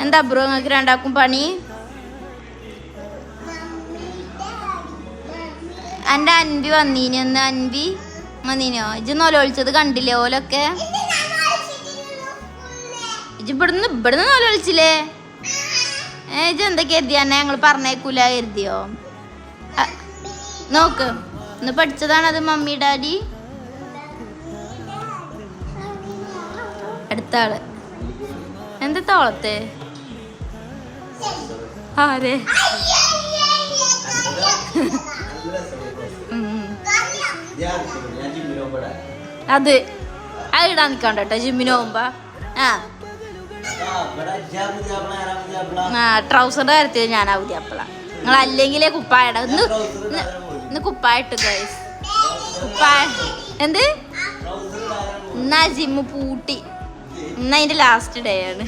എന്താ ബ്രോ നിങ്ങൾക്ക് രണ്ടാക്കും പണി? എന്റെ അൻവി വന്നീനി ഒന്ന് അൻവി വന്നീനോ? ഇജ് നൊലൊളിച്ചത് കണ്ടില്ലേ ഓലൊക്കെ? ഇജ് ഇവിടുന്ന് ഇവിടുന്ന് നൊലൊളിച്ചില്ലേ ഏ ഇജ് എന്താ കരുതിയ? എന്നെ ഞങ്ങൾ പറഞ്ഞേക്കൂല അ, നോക്ക് ഇന്ന് പഠിച്ചതാണത് മമ്മി ഡാഡി. അടുത്ത ആൾ. എന്താ തോളത്തെ? ആരെ. അത്. അത് ഇടാൻ നിൽക്കണ്ട കേട്ടോ ജിമ്മിന് പോകുമ്പോ. ആ. ട്രൗസറിന്റെ കാര്യത്തിൽ ഞാൻ അപ്പള നിങ്ങൾ അല്ലെങ്കിലേ കുപ്പായ ഇടാം ഇന്ന് ഇന്ന് കുപ്പായിട്ട് ഗൈസ് കുപ്പായ. എന്ത്? എന്നാ ജിമ്മ് പൂട്ടി. എന്നാ അതിന്റെ ലാസ്റ്റ് ഡേ ആണ്.